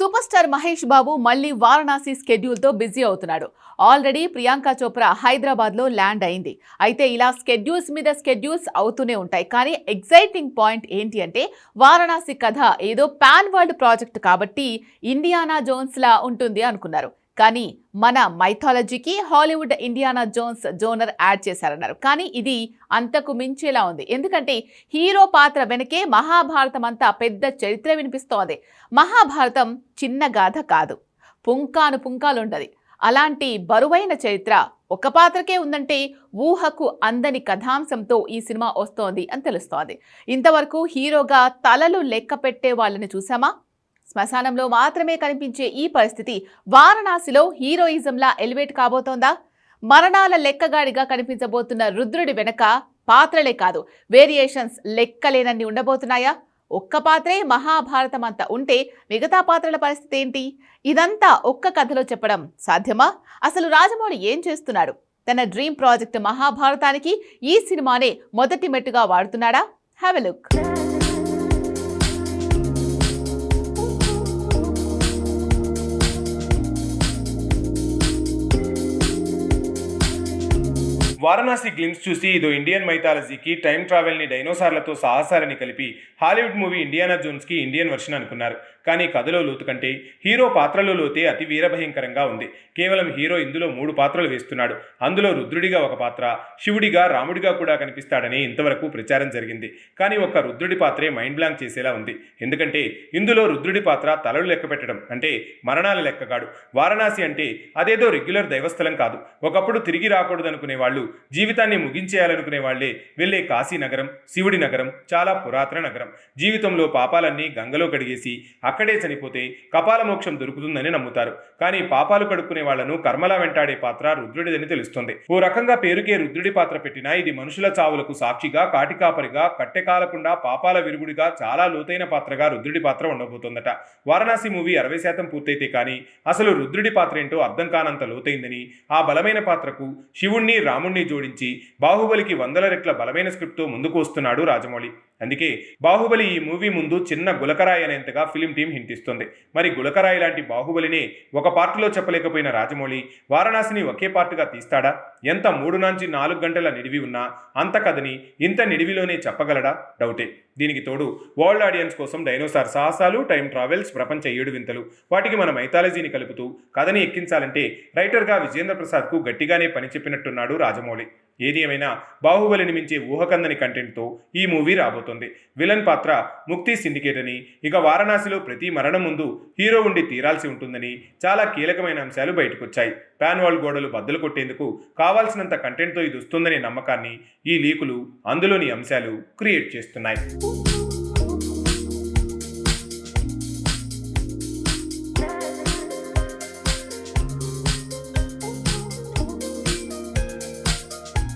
Super star Mahesh Babu మళ్ళీ వారణాసి స్కెడ్యూల్తో busy అవుతున్నాడు. ఆల్రెడీ ప్రియాంక చోప్రా హైదరాబాద్లో ల్యాండ్ అయింది. అయితే ఇలా స్కెడ్యూల్స్ మీద స్కెడ్యూల్స్ అవుతూనే ఉంటాయి. కానీ ఎగ్జైటింగ్ పాయింట్ ఏంటి అంటే వారణాసి కథ ఏదో పాన్ వరల్డ్ ప్రాజెక్ట్ కాబట్టి ఇండియానా జోన్స్లా ఉంటుంది అనుకున్నారు. కానీ మన మైథాలజీకి Hollywood Indiana Jones genre add చేశారన్నారు. కానీ ఇది అంతకు మించేలా ఉంది. ఎందుకంటే హీరో పాత్ర వెనకే మహాభారతం అంతా పెద్ద చరిత్ర వినిపిస్తోంది. మహాభారతం చిన్న గాథ కాదు. పుంకాను పుంకాలుంటది. అలాంటి బరువైన చరిత్ర ఒక పాత్రకే ఉందంటే ఊహకు అందని కథాంశంతో ఈ సినిమా వస్తోంది అని తెలుస్తోంది. ఇంతవరకు హీరోగా తలలు లెక్క పెట్టే వాళ్ళని చూసామా శ్మశానంలో మాత్రమే కనిపించే ఈ పరిస్థితి వారణాసిలో హీరోయిజంలా ఎలివేట్ కాబోతోందా? మరణాల లెక్కగాడిగా కనిపించబోతున్న రుద్రుడి వెనక పాత్రలే కాదు వేరియేషన్స్ లెక్కలేనన్ని ఉండబోతున్నాయా? ఒక్క పాత్రే మహాభారతం అంతా ఉంటే మిగతా పాత్రల పరిస్థితి ఏంటి? ఇదంతా ఒక్క కథలో చెప్పడం సాధ్యమా? అసలు రాజమౌళి ఏం చేస్తున్నాడు? తన డ్రీమ్ ప్రాజెక్ట్ మహాభారతానికి ఈ సినిమానే మొదటి మెట్టుగా వాడుతున్నాడా? Have a look. Varanasi glimpse చూసి ఇదో ఇండియన్ మైథాలజీకి టైం ట్రావెల్ని డైనోసార్లతో సాహసాలని కలిపి హాలీవుడ్ మూవీ ఇండియానా జోన్స్కి ఇండియన్ వర్షన్ అనుకున్నారు. కానీ కథలో లోతు కంటే హీరో పాత్రలో లోతే అతి వీరభయంకరంగా ఉంది. కేవలం హీరో ఇందులో మూడు పాత్రలు వేస్తున్నాడు. అందులో రుద్రుడిగా ఒక పాత్ర శివుడిగా రాముడిగా కూడా కనిపిస్తాడని ఇంతవరకు ప్రచారం జరిగింది. కానీ ఒక్క రుద్రుడి పాత్రే మైండ్ బ్లాంక్ చేసేలా ఉంది. ఎందుకంటే ఇందులో రుద్రుడి పాత్ర తలలు లెక్క పెట్టడం అంటే మరణాల లెక్కగాడు వారణాసి అంటే అదేదో రెగ్యులర్ దైవస్థలం కాదు. ఒకప్పుడు తిరిగి రాకూడదనుకునే వాళ్ళు జీవితాన్ని ముగించేయాలనుకునే వాళ్ళే వెళ్ళే కాశీ నగరం శివుడి నగరం చాలా పురాతన నగరం. జీవితంలో పాపాలన్నీ గంగలో కడిగేసి అక్కడే చనిపోతే కపాల మోక్షం దొరుకుతుందని నమ్ముతారు. కానీ పాపాలు కడుక్కునే వాళ్ళను కర్మలా వెంటాడే పాత్ర రుద్రుడిదని తెలుస్తుంది. ఓ రకంగా పేరుకే రుద్రుడి పాత్ర పెట్టినా ఇది మనుషుల చావులకు సాక్షిగా కాటికాపరిగా కట్టెకాలకుండా పాపాల విరుగుడిగా చాలా లోతైన పాత్రగా రుద్రుడి పాత్ర ఉండబోతోందట. వారణాసి మూవీ అరవై శాతం పూర్తయితే కానీ అసలు రుద్రుడి పాత్ర ఏంటో అర్థం కానంత లోతైందని ఆ బలమైన పాత్రకు శివుణ్ణి రాముణ్ణి జోడించి బాహుబలికి వందల రెట్ల బలమైన స్క్రిప్ట్తో ముందుకు వస్తున్నాడు రాజమౌళి. అందుకే బాహుబలి ఈ మూవీ ముందు చిన్న గులకరాయి అనేంతగా ఫిలిం టీం హింటిస్తుంది మరి గులకరాయి లాంటి బాహుబలిని ఒక పార్టులో చెప్పలేకపోయిన రాజమౌళి వారణాసిని ఒకే పార్టీగా తీస్తాడా? ఎంత మూడు నుంచి నాలుగు గంటల నిడివి ఉన్నా అంత కథని ఇంత నిడివిలోనే చెప్పగలడా? డౌటే. దీనికి తోడు వరల్డ్ ఆడియన్స్ కోసం డైనోసార్ సాహసాలు టైం ట్రావెల్స్ ప్రపంచ ఏడు వింతలు వాటికి మన మైథాలజీని కలుపుతూ కథని ఎక్కించాలంటే రైటర్గా విజేంద్ర ప్రసాద్కు గట్టిగానే పని చెప్పినట్టున్నాడు రాజమౌళి. ఏది ఏమైనా బాహుబలిని మించే ఊహకందని కంటెంట్తో ఈ మూవీ రాబోతోంది. విలన్ పాత్ర ముక్తి సిండికేట్ అని ఇక వారణాసిలో ప్రతి మరణం ముందు హీరో ఉండి తీరాల్సి ఉంటుందని చాలా కీలకమైన అంశాలు బయటకొచ్చాయి. పాన్ వాల్ గోడలు బద్దలు కొట్టేందుకు కావాల్సినంత కంటెంట్తో ఇది వస్తుందనే నమ్మకాన్ని ఈ లీకులు అందులోని అంశాలు క్రియేట్ చేస్తున్నాయి.